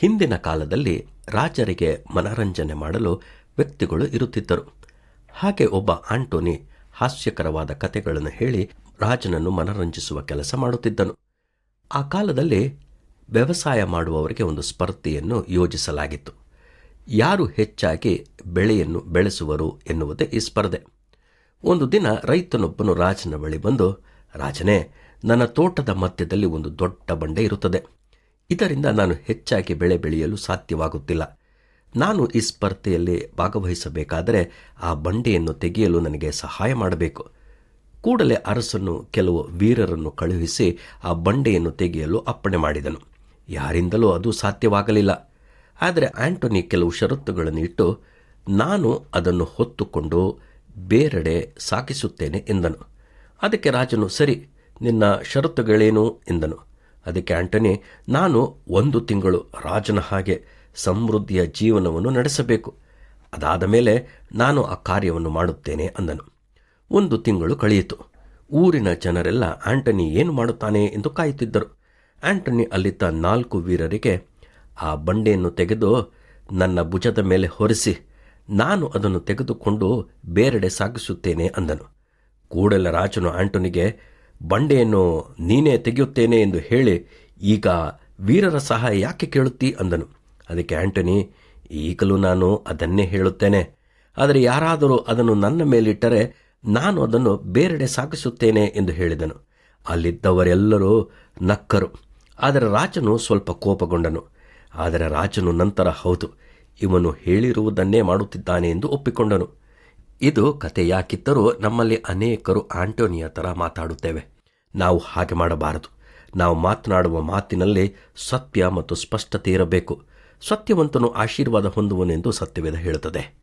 ಹಿಂದಿನ ಕಾಲದಲ್ಲಿ ರಾಜರಿಗೆ ಮನರಂಜನೆ ಮಾಡಲು ವ್ಯಕ್ತಿಗಳು ಇರುತ್ತಿದ್ದರು. ಹಾಗೆ ಒಬ್ಬ ಆಂಟೋನಿ ಹಾಸ್ಯಕರವಾದ ಕಥೆಗಳನ್ನು ಹೇಳಿ ರಾಜನನ್ನು ಮನರಂಜಿಸುವ ಕೆಲಸ ಮಾಡುತ್ತಿದ್ದನು. ಆ ಕಾಲದಲ್ಲಿ ವ್ಯವಸಾಯ ಮಾಡುವವರಿಗೆ ಒಂದು ಸ್ಪರ್ಧೆಯನ್ನು ಯೋಜಿಸಲಾಗಿತ್ತು. ಯಾರು ಹೆಚ್ಚಾಗಿ ಬೆಳೆಯನ್ನು ಬೆಳೆಸುವರು ಎನ್ನುವುದೇ ಈ ಸ್ಪರ್ಧೆ. ಒಂದು ದಿನ ರೈತನೊಬ್ಬನು ರಾಜನ ಬಳಿ ಬಂದು, ರಾಜನೇ, ನನ್ನ ತೋಟದ ಮಧ್ಯದಲ್ಲಿ ಒಂದು ದೊಡ್ಡ ಬಂಡೆ ಇರುತ್ತದೆ. ಇದರಿಂದ ನಾನು ಹೆಚ್ಚಾಗಿ ಬೆಳೆ ಬೆಳೆಯಲು ಸಾಧ್ಯವಾಗುತ್ತಿಲ್ಲ. ನಾನು ಈ ಸ್ಪರ್ಧೆಯಲ್ಲಿ ಭಾಗವಹಿಸಬೇಕಾದರೆ ಆ ಬಂಡೆಯನ್ನು ತೆಗೆಯಲು ನನಗೆ ಸಹಾಯ ಮಾಡಬೇಕು. ಕೂಡಲೇ ಅರಸನು ಕೆಲವು ವೀರರನ್ನು ಕಳುಹಿಸಿ ಆ ಬಂಡೆಯನ್ನು ತೆಗೆಯಲು ಅಪ್ಪಣೆ ಮಾಡಿದನು. ಯಾರಿಂದಲೂ ಅದು ಸಾಧ್ಯವಾಗಲಿಲ್ಲ. ಆದರೆ ಆಂಟೋನಿ ಕೆಲವು ಷರತ್ತುಗಳನ್ನು ಇಟ್ಟು, ನಾನು ಅದನ್ನು ಹೊತ್ತುಕೊಂಡು ಬೇರೆಡೆ ಸಾಕಿಸುತ್ತೇನೆ ಎಂದನು. ಅದಕ್ಕೆ ರಾಜನು, ಸರಿ, ನಿನ್ನ ಷರತ್ತುಗಳೇನು? ಎಂದನು. ಅದಕ್ಕೆ ಆಂಟನಿ, ನಾನು ಒಂದು ತಿಂಗಳು ರಾಜನ ಹಾಗೆ ಸಮೃದ್ಧಿಯ ಜೀವನವನ್ನು ನಡೆಸಬೇಕು. ಅದಾದ ಮೇಲೆ ನಾನು ಆ ಕಾರ್ಯವನ್ನು ಮಾಡುತ್ತೇನೆ ಅಂದನು. ಒಂದು ತಿಂಗಳು ಕಳೆಯಿತು. ಊರಿನ ಜನರೆಲ್ಲ ಆಂಟನಿ ಏನು ಮಾಡುತ್ತಾನೆ ಎಂದು ಕಾಯುತ್ತಿದ್ದರು. ಆಂಟನಿ ಅಲ್ಲಿದ್ದ ನಾಲ್ಕು ವೀರರಿಗೆ, ಆ ಬಂಡೆಯನ್ನು ತೆಗೆದು ನನ್ನ ಭುಜದ ಮೇಲೆ ಹೊರಿಸಿ, ನಾನು ಅದನ್ನು ತೆಗೆದುಕೊಂಡು ಬೇರೆಡೆ ಸಾಗಿಸುತ್ತೇನೆ ಅಂದನು. ಕೂಡಲ ರಾಜನು ಆಂಟೋನಿಗೆ ಬಂಡೆಯನ್ನು ನೀನೇ ತೆಗೆಯುತ್ತೇನೆ ಎಂದು ಹೇಳಿ, ಈಗ ವೀರರ ಸಹಾಯ ಯಾಕೆ ಕೇಳುತ್ತಿ ಅಂದನು. ಅದಕ್ಕೆ ಆಂಟನಿ, ಈಗಲೂ ನಾನು ಅದನ್ನೇ ಹೇಳುತ್ತೇನೆ. ಆದರೆ ಯಾರಾದರೂ ಅದನ್ನು ನನ್ನ ಮೇಲಿಟ್ಟರೆ ನಾನು ಅದನ್ನು ಬೇರೆಡೆ ಸಾಗಿಸುತ್ತೇನೆ ಎಂದು ಹೇಳಿದನು. ಅಲ್ಲಿದ್ದವರೆಲ್ಲರೂ ನಕ್ಕರು. ಆದರೆ ರಾಜನು ಸ್ವಲ್ಪ ಕೋಪಗೊಂಡನು. ಆದರೆ ರಾಜನು ನಂತರ ಹೌದು, ಇವನು ಹೇಳಿರುವುದನ್ನೇ ಮಾಡುತ್ತಿದ್ದಾನೆ ಎಂದು ಒಪ್ಪಿಕೊಂಡನು. ಇದು ಕತೆ ಯಾಕಿದ್ದರೂ ನಮ್ಮಲ್ಲಿ ಅನೇಕರು ಆಂಟೋನಿಯ ಥರ ಮಾತಾಡುತ್ತೇವೆ. ನಾವು ಹಾಗೆ ಮಾಡಬಾರದು. ನಾವು ಮಾತನಾಡುವ ಮಾತಿನಲ್ಲಿ ಸತ್ಯ ಮತ್ತು ಸ್ಪಷ್ಟತೆ ಇರಬೇಕು. ಸತ್ಯವಂತನು ಆಶೀರ್ವಾದ ಹೊಂದುವನೆಂದು ಸತ್ಯವೇದ ಹೇಳುತ್ತದೆ.